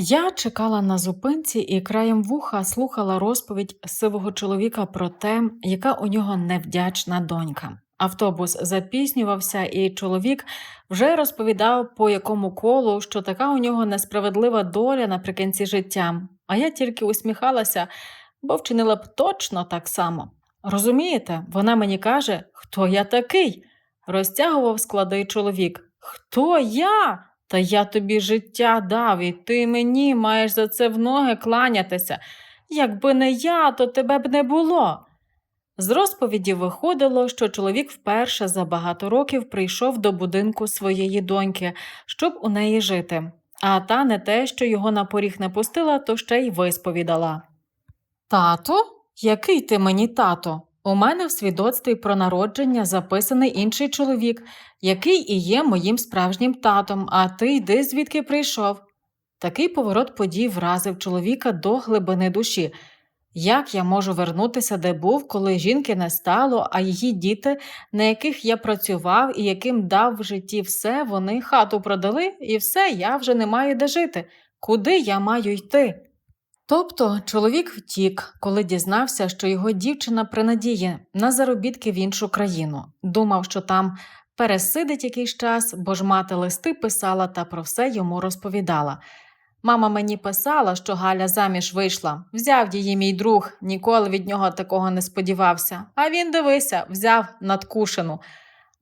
Я чекала на зупинці і краєм вуха слухала розповідь сивого чоловіка про те, яка у нього невдячна донька. Автобус запізнювався, і чоловік вже розповідав, по якому колу, що така у нього несправедлива доля наприкінці життя. А я тільки усміхалася, бо вчинила б точно так само. Розумієте, вона мені каже, хто я такий? розтягував склади чоловік. Хто я? Та я тобі життя дав, і ти мені маєш за це в ноги кланятися. Якби не я, то тебе б не було. З розповіді виходило, що чоловік вперше за багато років прийшов до будинку своєї доньки, щоб у неї жити, а та не те, що його на поріг не пустила, то ще й висповідала. Тато? Який ти мені тато? У мене в свідоцтві про народження записаний інший чоловік, який і є моїм справжнім татом, а ти йди звідки прийшов. Такий поворот подій вразив чоловіка до глибини душі. Як я можу вернутися, де був, коли жінки не стало, а її діти, на яких я працював і яким дав в житті все, вони хату продали, і все, я вже не маю де жити. Куди я маю йти? Тобто чоловік втік, коли дізнався, що його дівчина принадіє на заробітки в іншу країну. Думав, що там пересидить якийсь час, бо ж мати листи писала та про все йому розповідала. Мама мені писала, що Галя заміж вийшла, взяв її мій друг, ніколи від нього такого не сподівався. А він дивися, взяв надкушену.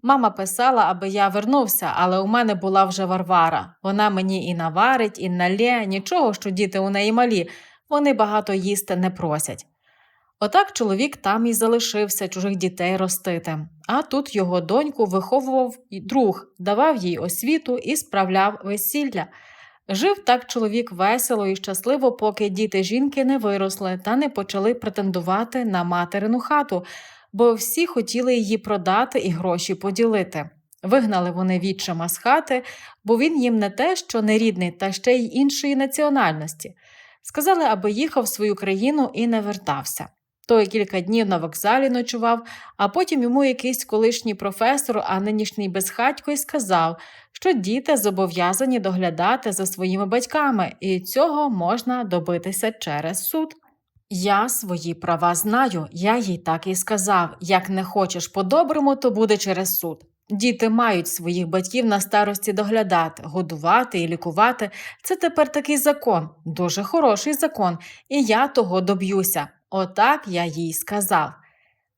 Мама писала, аби я вернувся, але у мене була вже Варвара. Вона мені і наварить, і налє, нічого, що діти у неї малі, вони багато їсти не просять. Отак чоловік там і залишився чужих дітей ростити, а тут його доньку виховував друг, давав їй освіту і справляв весілля. Жив так чоловік весело і щасливо, поки діти жінки не виросли та не почали претендувати на материну хату, бо всі хотіли її продати і гроші поділити. Вигнали вони відчима з хати, бо він їм не те, що не рідний, та ще й іншої національності. Сказали, аби їхав в свою країну і не вертався. Той кілька днів на вокзалі ночував, а потім йому якийсь колишній професор, а нинішній безхатько, й сказав, що діти зобов'язані доглядати за своїми батьками, і цього можна добитися через суд. Я свої права знаю, я їй так і сказав як не хочеш по-доброму, то буде через суд. Діти мають своїх батьків на старості доглядати, годувати і лікувати. Це тепер такий закон, дуже хороший закон, і я того доб'юся. Отак я їй сказав.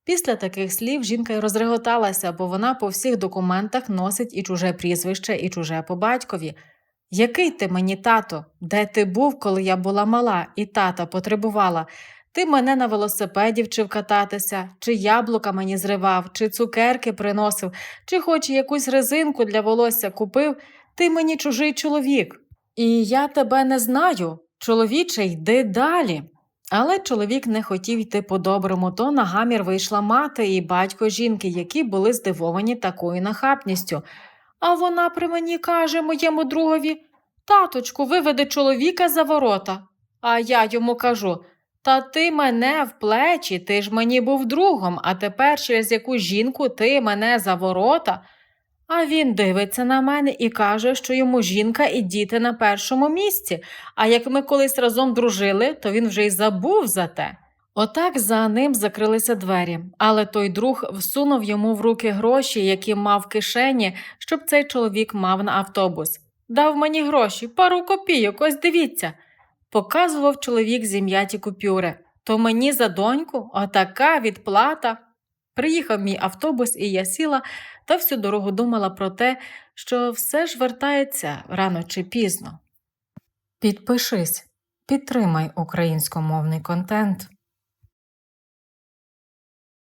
Після таких слів жінка й розреготалася, бо вона по всіх документах носить і чуже прізвище, і чуже по батькові. Який ти мені, тато? Де ти був, коли я була мала, і тата потребувала? Ти мене на велосипеді вчив кататися, чи яблука мені зривав, чи цукерки приносив, чи хоч якусь резинку для волосся купив, ти мені чужий чоловік. І я тебе не знаю. Чоловіче, йди далі. Але чоловік не хотів йти по-доброму, то на гамір вийшла мати і батько жінки, які були здивовані такою нахабністю. А вона при мені каже моєму другові Таточку, виведи чоловіка за ворота. А я йому кажу Та ти мене в плечі, ти ж мені був другом, а тепер через яку жінку ти мене за ворота. А він дивиться на мене і каже, що йому жінка і діти на першому місці, а як ми колись разом дружили, то він вже й забув за те. Отак за ним закрилися двері, але той друг всунув йому в руки гроші, які мав в кишені, щоб цей чоловік мав на автобус. Дав мені гроші, пару копійок, ось дивіться. Показував чоловік зім'яті купюри. То мені за доньку отака відплата. Приїхав мій автобус, і я сіла та всю дорогу думала про те, що все ж вертається рано чи пізно. Підпишись, підтримай українськомовний контент.